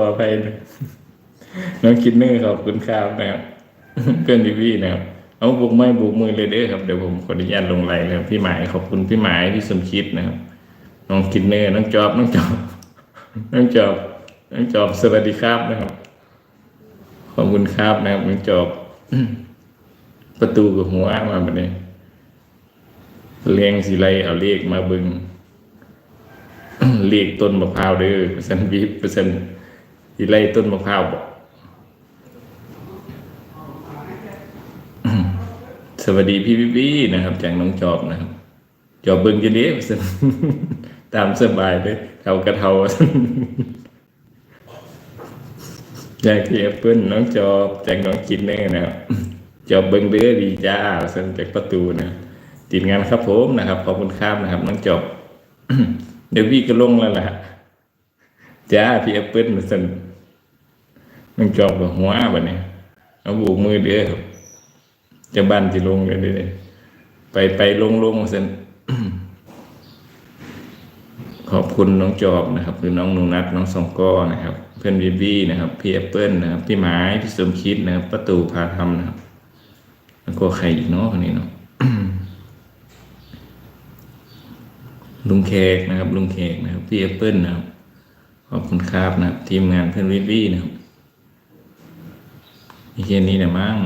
ออภัยนะน้องคิดเนอร์ขอบคุณครับนะครับเพื่อนพี่พี่นะครับเอาบุกไม้บุกมือเลยเด้อครับเดี๋ยวผมขออนุญาตลงไลน์นะครับพี่หมายขอบคุณพี่หมายพี่สมคิดนะครับน้องคิดเนอร์น้องจอบน้องจอบน้องจอบน้องจอบสวัสดีครับนะครับ ขอบคุณครับนะครับน้องจอบประตูกับหัวมาแบบนี้เลี้ยงสีไรเอาเลขมาบึงเลขต้นมะพร้าวเด้อเปอร์เซ็นต์บีเปอร์เซ็นต์ สีไรต้นมะพร้าวบอกสวัสดีพี่พี่พี่นะครับ จากน้องจอบนะครับ จอบเบิ้งจะเด้เปอร์เซ็นตามสบายเลยเทากระเทาจากที่แอปเปิลน้องจอบจากน้องกินเน่นะครับ จอบเบิ้งเด้อดีจ้าส้นจากประตูนะติดงานครับผมนะครับขอบคุณครับนะครับ น้องจอบเดี๋ยวพี่ก็ลงแล้วล่ะจ้าพี่แอปเปิลมาสัน น้องจอบกับหัวแบบนี้เอาบูกมือเด้อครับจะบ้านที่ลงเลยเด้อไปไปลงลงมาสั่นขอบคุณน้องจอบนะครับ คือน้องนูนัทน้องสองก้อนะครับ เพื่อนบีบีนะครับ พี่แอปเปิลนะครับ พี่ไม้พี่สมคิดนะครับประตูพาทำนะครับ แล้วก็ใครอีกเนาะคนนี้เนาะลุงแขกนะครับ ลุงแขกนะครับ พี่แอปเปิลนะครับ ขอบคุณครับนะครับ ทีมงานเพื่อนวิวีนะครับ มีแค่นี้นะมั้ง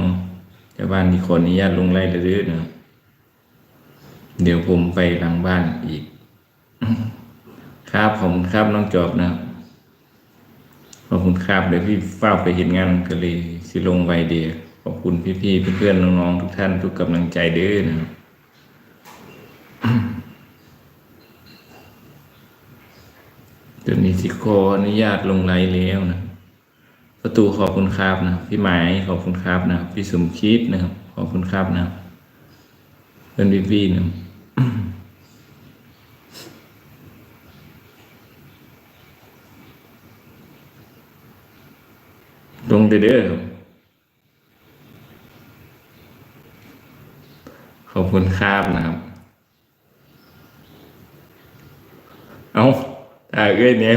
ชาวบ้านที่คนอนุญาตลงไล่เรื่อยๆนะเดี๋ยวผมไปหลังบ้านอีก ครับผมครับน้องจอบนะขอบคุณครับเดี๋ยวพี่เฝ้าไปเห็นงานก็เลยสิลงไวเดียขอบคุณพี่ๆเพื่อนๆน้องๆทุกท่านทุกกำลังใจเด้อนะครับเดี๋ยวนี้สิขออนุญาตลงไลน์แล้วนะ ประตูขอบคุณครับนะพี่หมายขอบคุณครับนะพี่สมคิดนะครับ ขอบคุณครับนะเพื่อนพี่ๆนะลงเด้อครับขอบคุณครับนะครับ เอาตาเอ้ยเนี่ย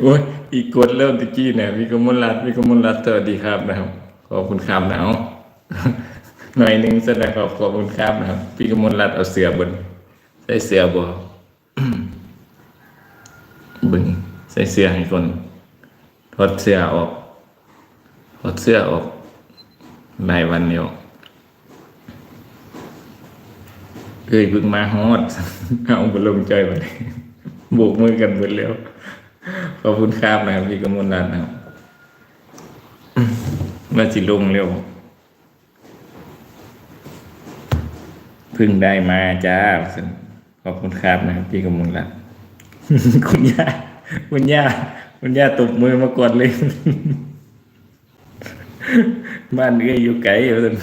โอ้ยอีกกดเริ่มตะกี้เนี่ยมีกมลรัตน์มีกมลรัตน์สวัสดีครับนะครับ ขอบคุณครับนะหน่อยหนึ่งแสดงขอบขอบคุณครับนะครับพี่กมลรัตน์เอาเสือบนใส่เสือบ่บึงใส่เสื้อให้คนถอดเสื้อออกถอดเสื้อออกหลายวันเดียวเคยเพิ่งมาฮอดเอาไปลงใจไปโบกมือกันหมดแล้ว ขอบคุณครับนะครับพี่กมลรัตน์นะครับมาจิลงเร็วพิ่งได้มาจ้าขอบคุณครับนะครับพี่กมลรัตน์คุณย่าคุณย่าคุณย่าตบมือมากดเลย บ้านเอื้อยอยู่ไกลอยู่ซั่น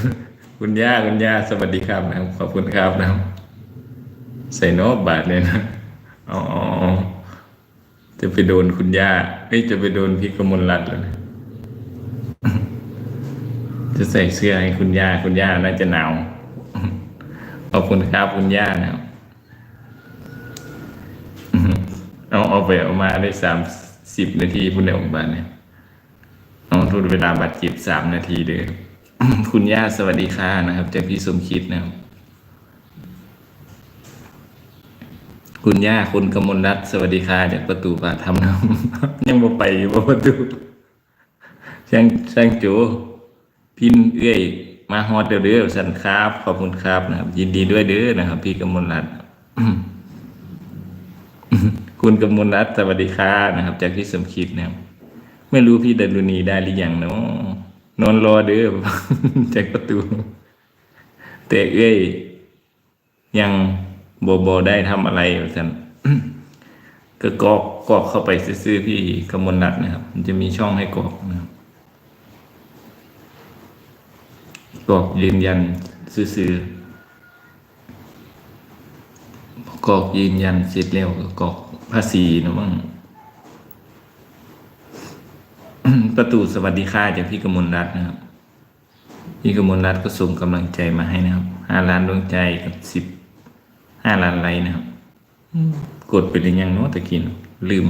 คุณย่าคุณย่าสวัสดีครับนะครับขอบคุณครับนะครับใส่โนบบาทเลยนะอ๋ออ๋ออ๋อ จะไปโดนคุณย่าเอ้ยจะไปโดนพี่กมลรัตน์แล้วนะจะใส่เสื้อให้คุณย่า คุณย่าน่าจะหนาว ขอบคุณครับคุณย่านะครับเอาเอาไปเอามาได้สามสิบนาทีพุ่นเดียวบ้านเนี่ยเอาทุนเวลาบาดเจ็บสามนาทีเด้อคุณย่าสวัสดีค่ะนะครับจากพี่สมคิดนะครับ คุณย่าคุณกมลรัตน์สวัสดีค่ะจากประตูป่าทำนะครับยังบ่ไปอยู่บ่ประตูช่างช่างโจพินเอื้อยมาฮอดเด้อดสันครับขอบคุณครับนะครับ ยินดีด้วยเด้อนะครับ พี่กมลรัตน์คุณกมลรัตน์สวัสดีค่ะนะครับ จากพี่สมคิดนะครับ ไม่รู้พี่ดารุณีได้หรือยังเนาะนอนรอเด้อจากประตูแต่เอ้ยยัง บอบอได้ทำอะไรท่นก็กรอกกรอกเข้าไปซื่อพี่กมลรัตน์นะครับ มันจะมีช่องให้กรอกนะครับกรอกยืนยันซื่อๆกรอกยืนยันเสร็จแล้วก็กรอกภาษีนะมั้งประตูสวัสดีค่ะจากพี่กมลรัตน์นะครับ พี่กมลรัตน์ก็ส่งกำลังใจมาให้นะครับห้าล้านดวงใจกับสิบ ห้าล้านไลค์นะครับ กดไปหรือยังเนาะตะกี้เนาะลืม